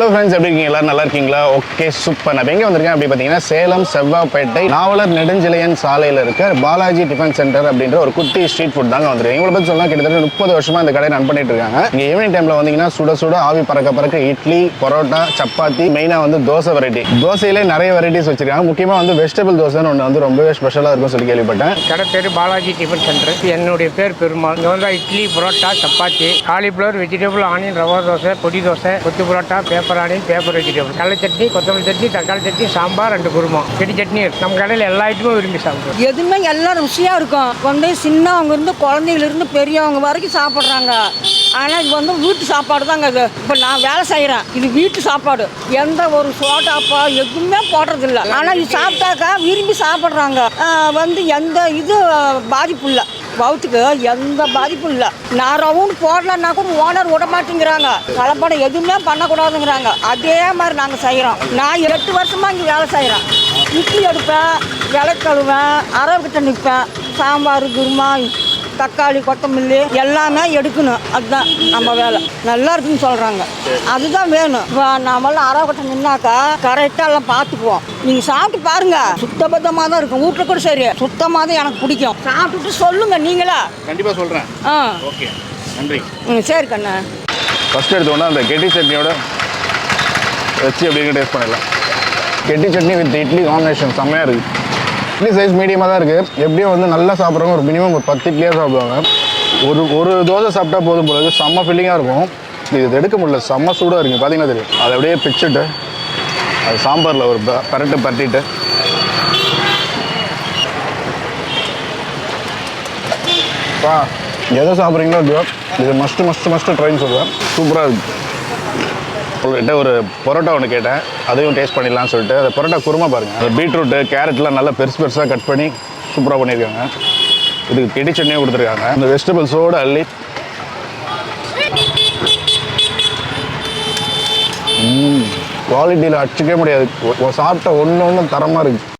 Hello friends எப்படி இருக்கீங்க? எல்லாரும் நல்லா இருக்கீங்களா? ஓகே சூப்பர் நான் எங்கே வந்திருக்கேன்? அப்படி பார்த்தீங்கன்னா சேலம் செவ்வாப்பேட்டை நாவலர் நெடுஞ்சிலையன் சாலையில் இருக்க பாலாஜி டிஃபன் சென்டர் அப்படின்ற ஒரு குட்டி ஸ்ட்ரீட் ஃபுட் தாங்க வந்திருக்கேன். இவங்களை பற்றி சொல்லலாம் கிட்டத்தட்ட முப்பது வருஷமாக இந்த கடையை ரன் பண்ணிட்டு இருக்காங்க. இங்கே ஈவினிங் டைமில் வந்தீங்கன்னா சுட சுட ஆவி பறக்க பறக்க இட்லி பரோட்டா சப்பாத்தி மெயினாக வந்து தோசை வெரைட்டி தோசையிலே நிறைய வெரைட்டிஸ் வச்சிருக்காங்க. முக்கியமாக வந்து வெஜிடபிள் தோசைன்னு ஒன்று வந்து ரொம்பவே ஸ்பெஷலாக இருக்கும்னு சொல்லி கேள்விப்பட்டேன். கடை பேர் பாலாஜி டிஃபன் சென்டர். என்னுடைய பேர் பெருமாள். இங்கே வந்து idli parotta chapati cauliflower vegetable onion rava dosa podi dosa kothu parotta paper onion paper vegetable கடலை சட்னி கொத்தமல்லி சட்னி தக்காளி சட்னி சாம்பார் ரெண்டு குருமா. செடி சட்னி இருக்கு. நம்ம கடையில் எல்லா ஐட்டமும் விரும்பி சாப்பிடுவோம். எதுவுமே எல்லாம் ருசியாக இருக்கும். வந்து சின்னவங்க இருந்து குழந்தைகளிருந்து இருந்து பெரியவங்க வரைக்கும் சாப்பிட்றாங்க. ஆனால் இது வந்து வீட்டு சாப்பாடு தாங்க இது. இப்போ நான் வேலை செய்கிறேன் இது வீட்டு சாப்பாடு. எந்த ஒரு சோட்டாப்பா எதுவுமே போடுறதில்ல. ஆனால் இது சாப்பிட்டாக்கா விரும்பி சாப்பிட்றாங்க. வந்து எந்த இது பாதிப்பு இல்லை. வவுத்துக்கு எந்த பாதிப்பும் இல்லை. நான் ரவுண்ட் போடலன்னா கூட ஓனர் விட மாட்டேங்கிறாங்க கலப்படம் எதுவுமே பண்ணக்கூடாதுங்கிறாங்க. அதே மாதிரி நாங்கள் செய்கிறோம் நான் எட்டு வருஷமாக இங்கே வேலை செய்கிறேன் இட்லி எடுப்பேன் விளக்கழுவேன் கழுவேன் அரவுக்கிட்ட நிற்பேன் சாம்பார் குருமா தக்காளி கொத்தமல்லி எல்லாமே எடுக்கணும். அதுதான் நம்ம வேலை. நல்லா இருக்குன்னு சொல்கிறாங்க அதுதான் வேணும். இப்போ நம்மளாம் அரவுக்கிட்ட நின்னாக்கா கரெக்டாக எல்லாம் பார்த்துக்குவோம். நீங்கள் சாப்பிட்டு பாருங்க. சுத்தபத்தமாக தான் இருக்கும். வீட்டில் கூட சரி. சுத்தமாக தான் எனக்கு பிடிக்கும். சாப்பிட்டுட்டு சொல்லுங்க நீங்களா. கண்டிப்பாக சொல்கிறேன் ஆ. ஓகே. நன்றி. ம் சரி கண்ணா. ஃபஸ்ட் எடுத்தோன்னா அந்த கெட்டி சட்னியோட வச்சு அப்படியே டேஸ்ட் பண்ணிடலாம். கெட்டி சட்னி வித் இட்லி காம்பினேஷன் செம்மையாக இருக்குது இட்லி சைஸ் மீடியமாக தான் இருக்குது எப்படியும் வந்து நல்லா சாப்பிட்றவங்க ஒரு மினிமம் ஒரு பத்து இட்லியாக சாப்பிடுவாங்க. ஒரு ஒரு தோசை சாப்பிட்டா போதும் போகிறது செம்ம ஃபில்லிங்காக இருக்கும். இது எடுக்க முடியல. செம்ம சூடாக இருக்குது பார்த்தீங்கன்னா தெரியும். அதை அப்படியே பிச்சுட்டு அது சாம்பாரில் ஒரு ப- பரட்டு பரட்டிட்டு. வா எதை சாப்பிட்றீங்களோ இல்லையோ இது மஸ்ட்டு மஸ்ட்டு மஸ்ட்டு ட்ரைன்னு சொல்லுவேன். சூப்பராக இருக்குது உங்கள்கிட்ட ஒரு பரோட்டா ஒன்று கேட்டேன். அதையும் டேஸ்ட் பண்ணிடலாம்னு சொல்லிட்டு. அந்த பரோட்டா குருமா பாருங்கள் அந்த பீட்ரூட்டு கேரட்லாம் நல்லா பெருசு பெருசாக கட் பண்ணி சூப்பராக பண்ணியிருக்காங்க. இதுக்கு கெடி சட்னியும் கொடுத்துருக்காங்க. இந்த வெஜிடபிள்ஸோடு அள்ளி. குவாலிட்டியில் அடிச்சிக்கவே முடியாது. சாப்பிட்ட ஒன்று ஒன்றும் தரமாக இருக்குது